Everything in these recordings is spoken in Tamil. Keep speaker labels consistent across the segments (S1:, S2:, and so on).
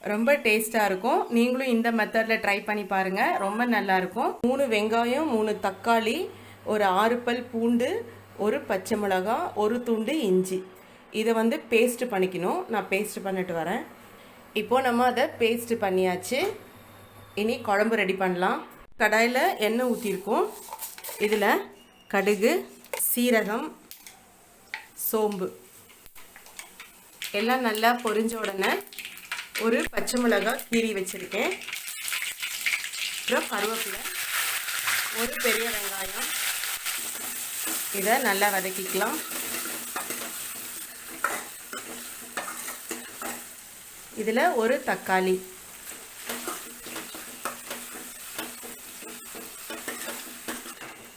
S1: ரொம்ப டேஸ்ட்டாக இருக்கும். நீங்களும் இந்த மெத்தடில் ட்ரை பண்ணி பாருங்கள் ரொம்ப நல்லாயிருக்கும் மூணு வெங்காயம் மூணு தக்காளி ஒரு ஆறு பல் பூண்டு ஒரு பச்சை மிளகாய் ஒரு துண்டு இஞ்சி. இதை வந்து பேஸ்ட் பண்ணிக்கணும். நான் பேஸ்ட் பண்ணிட்டு வரேன். இப்போது நம்ம அதை பேஸ்ட் பண்ணியாச்சு. இனி குழம்பு ரெடி பண்ணலாம். கடாயில் எண்ணெய் ஊற்றிருக்கோம் இதில் கடுகு சீரகம் சோம்பு. எல்லாம் நல்லா பொரிஞ்ச உடனே ஒரு பச்சை மிளகாய் கீரி வச்சுருக்கேன். அப்புறம் கருவேப்பிலை. ஒரு பெரிய வெங்காயம். இதை நல்லா வதக்கிக்கலாம். இதில் ஒரு தக்காளி.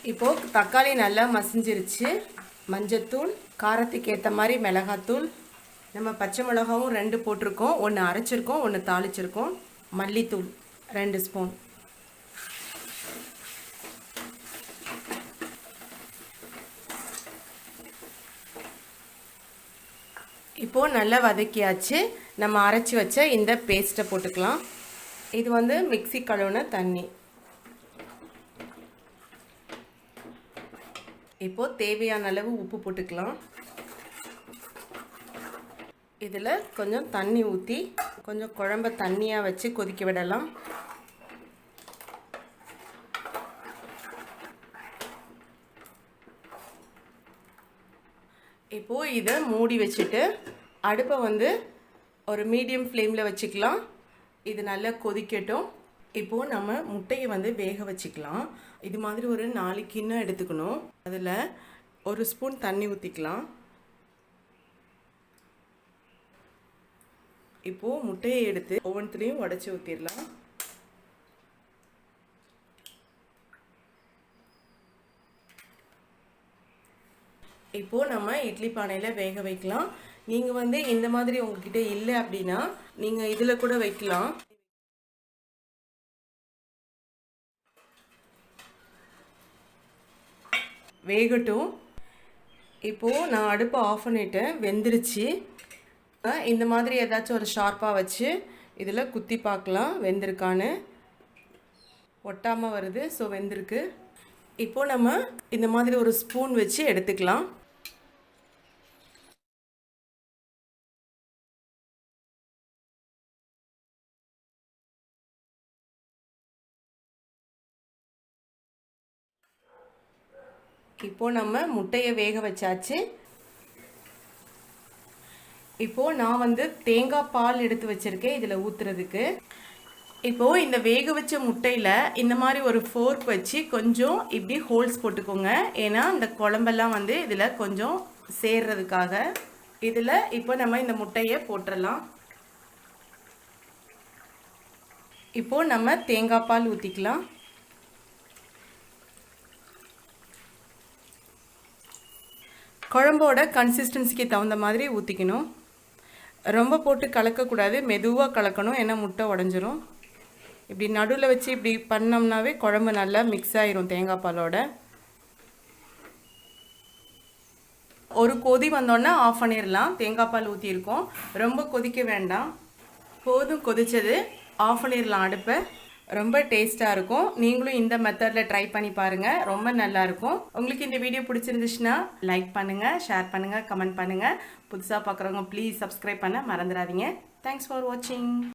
S1: இப்போது தக்காளி நல்லா மசிஞ்சிருச்சு. மஞ்சத்தூள் காரத்துக்கு ஏற்ற மாதிரி மிளகாத்தூள் நம்ம பச்சை மிளகாவும் ரெண்டு போட்டிருக்கோம். ஒன்று அரைச்சிருக்கோம் ஒன்று தாளிச்சிருக்கோம். மல்லித்தூள் ரெண்டு ஸ்பூன். இப்போது நல்லா வதக்கியாச்சு. நம்ம அரைச்சி வச்ச இந்த பேஸ்ட்டை போட்டுக்கலாம். இது வந்து மிக்சி கழுவுன தண்ணி. இப்போது தேவையான அளவு உப்பு போட்டுக்கலாம். இதில் கொஞ்சம் தண்ணி ஊற்றி கொஞ்சம் குழம்ப தண்ணியாக வச்சு கொதிக்க விடலாம். இப்போது இதை மூடி வச்சுட்டு அடுப்பை வந்து ஒரு மீடியம் ஃப்ளேமில் வச்சுக்கலாம். இது நல்லா கொதிக்கட்டும். இப்போது நம்ம முட்டையை வந்து வேக வச்சுக்கலாம். இது மாதிரி ஒரு நாலு கிண்ணம் எடுத்துக்கணும். அதில் ஒரு ஸ்பூன் தண்ணி ஊற்றிக்கலாம் இப்போது முட்டையை எடுத்து ஒவ்வொன்றுத்துலேயும் உடச்சி ஊற்றிடலாம் இப்போது நம்ம இட்லி பானையில் வேக வைக்கலாம். நீங்கள் வந்து இந்த மாதிரி உங்ககிட்ட இல்லை அப்படின்னா நீங்கள் இதில் கூட வைக்கலாம். வேகட்டும். இப்போது நான் அடுப்பை ஆஃப் பண்ணிட்டேன். வெந்துருச்சு. இந்த மாதிரி ஏதாச்சும் ஒரு ஷார்ப்பாக வச்சு இதில் குத்தி பார்க்கலாம். வெந்திருக்கான்னு ஒட்டாமல் வருது ஸோ வெந்திருக்கு. இப்போது நம்ம இந்த மாதிரி ஒரு ஸ்பூன் வச்சு எடுத்துக்கலாம். இப்போது நம்ம முட்டையை வேக வச்சாச்சு. இப்போது நான் வந்து தேங்காய் பால் எடுத்து வச்சுருக்கேன் இதில் ஊற்றுறதுக்கு இப்போது இந்த வேக வச்ச முட்டையில் இந்த மாதிரி ஒரு ஃபோர்க் வச்சு கொஞ்சம் இப்படி ஹோல்ஸ் போட்டுக்கோங்க. ஏன்னா இந்த குழம்பெல்லாம் வந்து இதில் கொஞ்சம் சேர்றதுக்காக. இதில் இப்போ நம்ம இந்த முட்டையை போட்டுடலாம் இப்போது நம்ம தேங்காய் பால் ஊற்றிக்கலாம் குழம்போட கன்சிஸ்டன்சிக்கு தகுந்த மாதிரி ஊற்றிக்கணும் ரொம்ப போட்டு கலக்கக்கூடாது. மெதுவாக கலக்கணும். ஏன்னா முட்டை உடஞ்சிரும். இப்படி நடுவில் வச்சு இப்படி பண்ணோம்னாவே குழம்பு நல்லா மிக்ஸ் ஆயிரும் தேங்காய் பாலோட. ஒரு கொதி வந்தோடனே ஆஃப் பண்ணிடலாம் தேங்காய் பால் ஊற்றிருக்கோம் ரொம்ப கொதிக்க வேண்டாம். போதும் கொதிச்சது. ஆஃப் பண்ணிடலாம் அடுப்பை. ரொம்ப டேஸ்ட்டாக இருக்கும். நீங்களும் இந்த மெத்தடில் ட்ரை பண்ணி பாருங்கள் ரொம்ப நல்லாயிருக்கும் உங்களுக்கு இந்த வீடியோ பிடிச்சிருந்துச்சுன்னா லைக் பண்ணுங்கள் ஷேர் பண்ணுங்கள் கமெண்ட் பண்ணுங்கள் புதுசாக பார்க்குறவங்க ப்ளீஸ் சப்ஸ்கிரைப் பண்ண மறந்துடாதீங்க. தேங்க்ஸ் ஃபார் வாட்சிங்